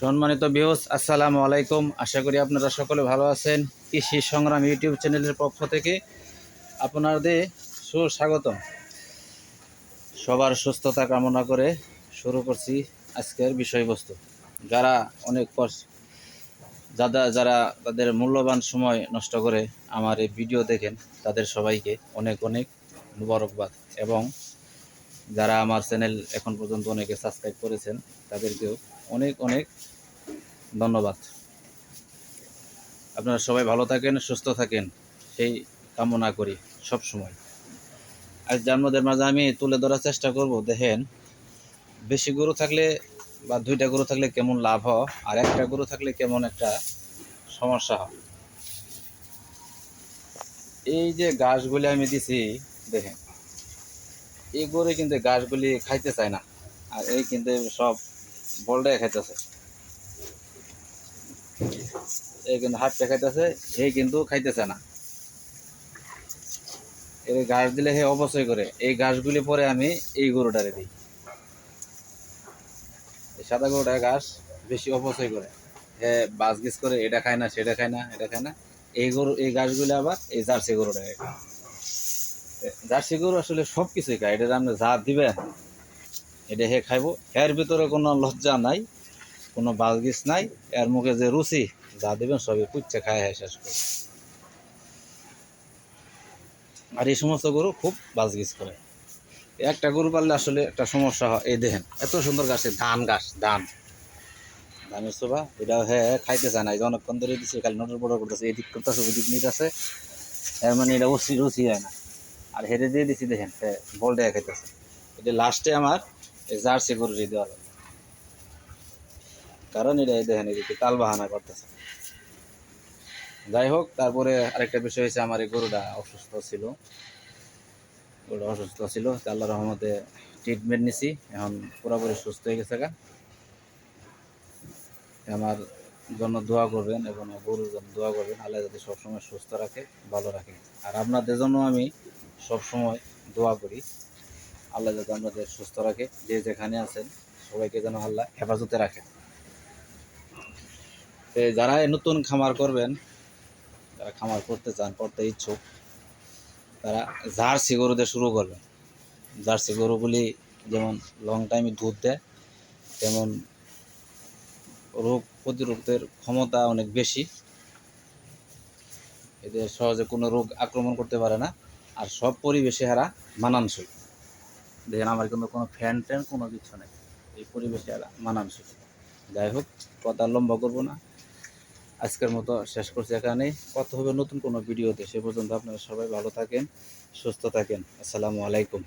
সম্মানিত বিহস আসসালামু আলাইকুম। আশা করি আপনারা সকলে ভালো আছেন। কৃষি সংগ্রাম ইউটিউব চ্যানেলের পক্ষ থেকে আপনাদের সুস্বাগতম। সবার সুস্থতা কামনা করে শুরু করছি আজকের বিষয়বস্তু। যারা অনেক যারা যারা তাদের মূল্যবান সময় নষ্ট করে আমার এই ভিডিও দেখেন, তাদের সবাইকে অনেক অনেক মুবারকবাদ এবং যারা আমার চ্যানেল এখন পর্যন্ত অনেকে সাবস্ক্রাইব করেছেন, তাদেরকেও অনেক অনেক ধন্যবাদ। আপনারা সবাই ভালো থাকেন, সুস্থ থাকেন, সেই কামনা করি সব সময় আজ জন্মদের মাঝে আমি তুলে ধরার চেষ্টা করব, দেখেন, বেশি গরু থাকলে বা দুইটা গরু থাকলে কেমন লাভ হয়, আর একটা গরু থাকলে কেমন একটা সমস্যা হয়। এই যে ঘাসগুলি আমি দিছি, দেখেন এই গরু কিন্তু ঘাসগুলি খাইতে চায় না। আর এই কিন্তু সব বলটাই খাইতেছে। এই কিন্তু হাত খাইতেছে এই কিন্তু খাইতেছে না। এই ঘাস দিলে হে অবশ্যই করে। এই ঘাসগুলি পরে আমি এই গরুটারে দিই। সাদা গরুটা ঘাস বেশি অপচয় করে। হে বাস গিস করে, এটা খায় না, সেটা খায় না, এটা খায় না। এই গরু, এই ঘাসগুলি আবার এই জার্সি গরুটা খায়। জার্সি গরু আসলে সব কিছুই খায়। এটা আপনি যা দিবেন, এটা হে খাইব। এর ভিতরে কোনো লজ্জা নাই, কোনো বালগিস নাই। এর মুখে যে রুচি, যা দিবেন সবই কুচ্ছে খায় হ্যাঁ শেষ করে। আর এই সমস্ত গরু খুব বাজগিস করে। একটা গরু পাললে আসলে একটা সমস্যা হয়, এই দেখেন, এত সুন্দর গাছে ধান গাছ, ধান। ধানের শোভা এটা হ্যাঁ খাইতে চায় না, এই অনেকক্ষণ ধরে দিচ্ছে খালি নটর বড় করতেছে, এদিক করতেছে, ওদিক নিতেছে। এর মানে এটা রুচি রুচি হয় না। আর হেরে দিয়ে দিছি দেখেন বল দেয়া খাইতেছে। এটা লাস্টে আমার জার্সি গরু দিয়ে দেওয়া লাগবে। কারণ এটা দেখেন এদিকে তাল বাহানা করতেছে। যাই হোক, তারপরে আরেকটা বিষয় হয়েছে, আমার এই গরুটা অসুস্থ ছিল। গরুটা অসুস্থ ছিল আল্লাহ রহমতে ট্রিটমেন্ট নিছি। এখন পুরোপুরি সুস্থ হয়ে গেছে গা। আমার জন্য দোয়া করবেন এবং গরুর জন্য দোয়া করবেন। আল্লাহ যাতে সবসময় সুস্থ রাখে, ভালো রাখে। আর আপনাদের জন্য আমি সবসময় দোয়া করি। আল্লাহ যাতে আপনাদের সুস্থ রাখে। যে যেখানে আছেন, সবাইকে যেন আল্লাহ হেফাজতে রাখে যারা নতুন খামার করবেন, যারা খামার করতে চান, করতে ইচ্ছুক, তারা জার্সি গরু দিয়ে শুরু করবেন। জার্সি গরুগুলি যেমন লং টাইমে দুধ দেয়, তেমন রোগ প্রতিরোধের ক্ষমতা অনেক বেশি। এদের সহজে কোনো রোগ আক্রমণ করতে পারে না। আর সব পরিবেশে হারা মানানসই। দেখেন, আমার কিন্তু কোনো ফ্যান ট্যান কোনো কিছু নেই। এই পরিবেশে হারা মানানসই। যাই হোক, কথা লম্বা করব না। আজকের মতো শেষ করছি এখানে কত হবে নতুন কোনো ভিডিওতে। সে পর্যন্ত আপনারা সবাই ভালো থাকেন, সুস্থ থাকেন। আসসালামু আলাইকুম।